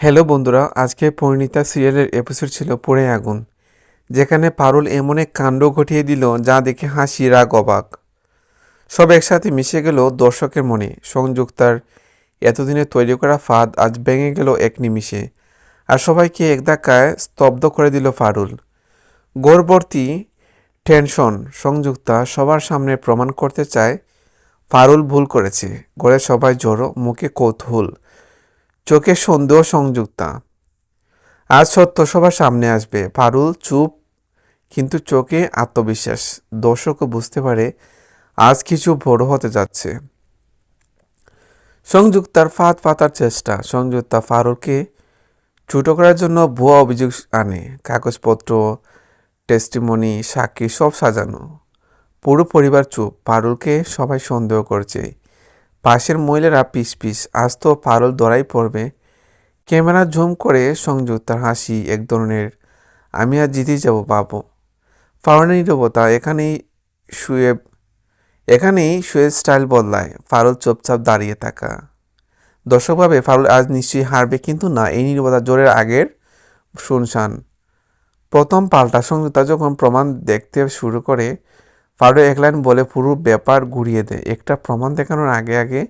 Hello বন্ধুরা, আজকে পরিণীতা সিরিয়ালের এপিসোড ছিল পড়ে আগুন, যেখানে পারুল এমন এক কাণ্ড ঘটিয়ে দিল যা দেখে হাসি, রাগ, অবাক। সব একসাথে মিশে গেল দর্শকের মনে। সংযুক্তার এতদিনে তৈরি করা ফাঁদ আজ ভেঙে গেল এক নিমিষে, আর সবাইকে এক ধাক্কায় স্তব্ধ করে দিল ফারুল গৌরবর্তী টেনশন সংযুক্তা সবার সামনে প্রমাণ করতে চায় ফারুল ভুল করেছে। ঘরে সবাই জড়ো মুখে কৌতূহল। চোখে সন্দেহ সংযুক্তা। আজ সত্য সবার সামনে আসবে। পারুল চুপ, কিন্তু চোখে আত্মবিশ্বাস। দর্শকও বুঝতে পারে, আজ কিছু বড় হতে যাচ্ছে। সংযুক্তার ফাঁদ পাতার চেষ্টা। সংযুক্তা ফারুলকে ছোট করার জন্য ভুয়া অভিযোগ আনে। কাগজপত্র টেস্টিমনি সাক্ষী সব সাজানো। পুরো পরিবার চুপ। পারুলকে সবাই সন্দেহ করছে। পাশের মহিলারা পিস পিস আজ তো পারল দড়াই পড়বে ক্যামেরা ঝুম করে সংযুক্তার হাসি এক ধরনের, আমি আর জিতেই যাব পাবো ফারুলের নীরবতা এখানেই শুয়ে এখানেই শুয়ে স্টাইল বদলায় ফারুল চুপচাপ দাঁড়িয়ে থাকা। দর্শকভাবে ফারুল আজ নিশ্চয়ই হারবে, কিন্তু না, এই নীরবতা জোরের আগের শুনশান। প্রথম পাল্টা সংযুক্তা যখন প্রমাণ দেখতে শুরু করে ফারুক এক লাইন বলে পুরো ব্যাপার ঘুরিয়ে দেয় একটা প্রমাণ দেখানোর আগে আগে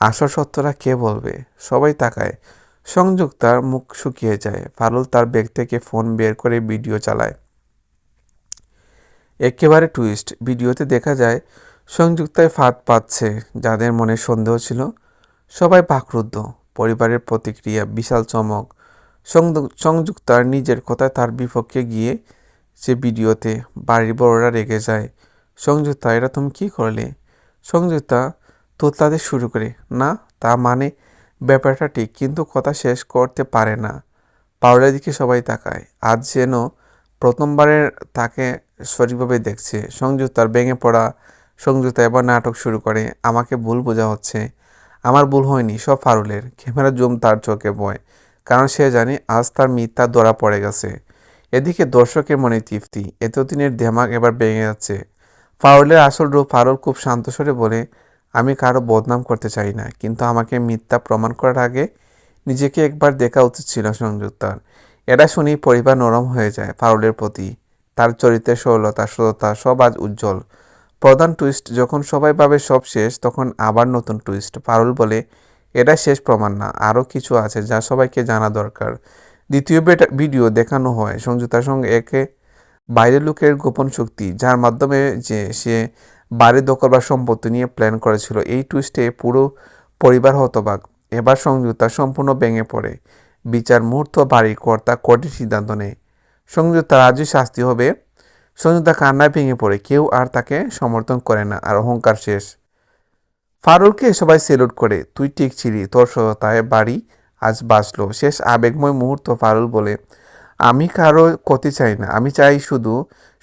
আসল সত্যটা কে বলবে? সবাই তাকায়। সংযুক্তার মুখ শুকিয়ে যায়। ফারুল তার ব্যাগ থেকে ফোন বের করে ভিডিও চালায়। একেবারে টুইস্ট ভিডিওতে দেখা যায় সংযুক্তায় ফাঁদ পাচ্ছে। যাদের মনে সন্দেহ ছিল, সবাই বাকরুদ্ধ। পরিবারের প্রতিক্রিয়া, বিশাল চমক। সংযু- সংযুক্তার নিজের কথায় তার বিপক্ষে গিয়ে সে ভিডিওতে বাড়ির বড়রা রেগে যায়। সংযুক্তা এটা তুমি কি করলে? সংযুক্তা তোতলাতে শুরু করে। না, তা মানে ব্যাপারটা ঠিক, কিন্তু কথা শেষ করতে পারে না। পাউডার দিকে সবাই তাকায়। আজ যেন প্রথমবারের তাকে সঠিকভাবে দেখছে। সংযুক্তার ভেঙে পড়া সংযুক্তা এবার নাটক শুরু করে। আমাকে ভুল বোঝা হচ্ছে। আমার ভুল হয়নি, সব ফারুলের। ক্যামেরা জুম তার চোখে বয়, কারণ সে জানে আজ তার মিথ্যা ধরা পড়ে গেছে। এদিকে দর্শকের মনে তৃপ্তি, এতদিনের দেমাগ এবার ভেঙে যাচ্ছে। ফাউলের আসল রূপ ফারুল খুব শান্ত স্বরে বলে, আমি কারও বদনাম করতে চাই না, কিন্তু আমাকে মিথ্যা প্রমাণ করার আগে নিজেকে একবার দেখা উচিত ছিল সংযুক্তার। এটা শুনেই পরিবার নরম হয়ে যায় ফারুলের প্রতি। তার চরিত্রের সরলতা, সততা, সব আজ উজ্জ্বল। প্রধান টুইস্ট যখন সবাই ভাবে সব শেষ, তখন আবার নতুন টুইস্ট পারুল বলে, এটা শেষ প্রমাণ না আরও কিছু আছে যা সবাইকে জানা দরকার। দ্বিতীয় ভিডিও দেখানো হয়। সংযুক্তার সঙ্গে একে বাইরের লোকের গোপন শক্তি, যার মাধ্যমে যে সে বাড়ি দখল বা সম্পত্তি নিয়ে প্ল্যান করেছিল, এই টুইস্টে পুরো পরিবার হতবাক। এবার সংযুক্তা সম্পূর্ণ ভেঙে পড়ে। বিচার মুহূর্ত বাড়ির কর্তা কঠিন সিদ্ধান্ত নেয়। সংযুক্তার আজই শাস্তি হবে। সংযুক্তা কান্নায় ভেঙে পড়ে। কেউ আর তাকে সমর্থন করে না আর অহংকার শেষ। ফারুলকে সবাই সেলুট করে। তুই ঠিক ছিলি, তোর সততায় বাড়ি আজ বাঁচলো। শেষ আবেগময় মুহূর্ত ফারুল বলে আমি কারও ক্ষতি চাই না, আমি চাই শুধু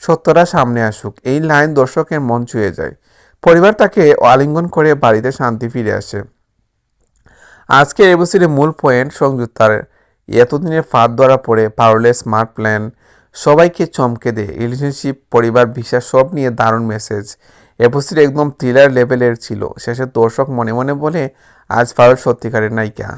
সত্যরা সামনে আসুক। এই লাইন দর্শকের মন ছুঁয়ে যায়। পরিবার তাকে আলিঙ্গন করে বাড়িতে শান্তি ফিরে আসে। আজকে এবছরের মূল পয়েন্ট সংযুক্তার। এতদিনের ফাঁদ ধরা পড়ে পারুলের স্মার্ট প্ল্যান সবাইকে চমকে দেয়। রিলেশনশিপ পরিবার বিশ্বাস সব নিয়ে দারুণ মেসেজ এবছর একদম থ্রিলার লেভেলের ছিল। শেষে দর্শক মনে মনে বলে, আজ ফারুল সত্যিকারের নায়িকা।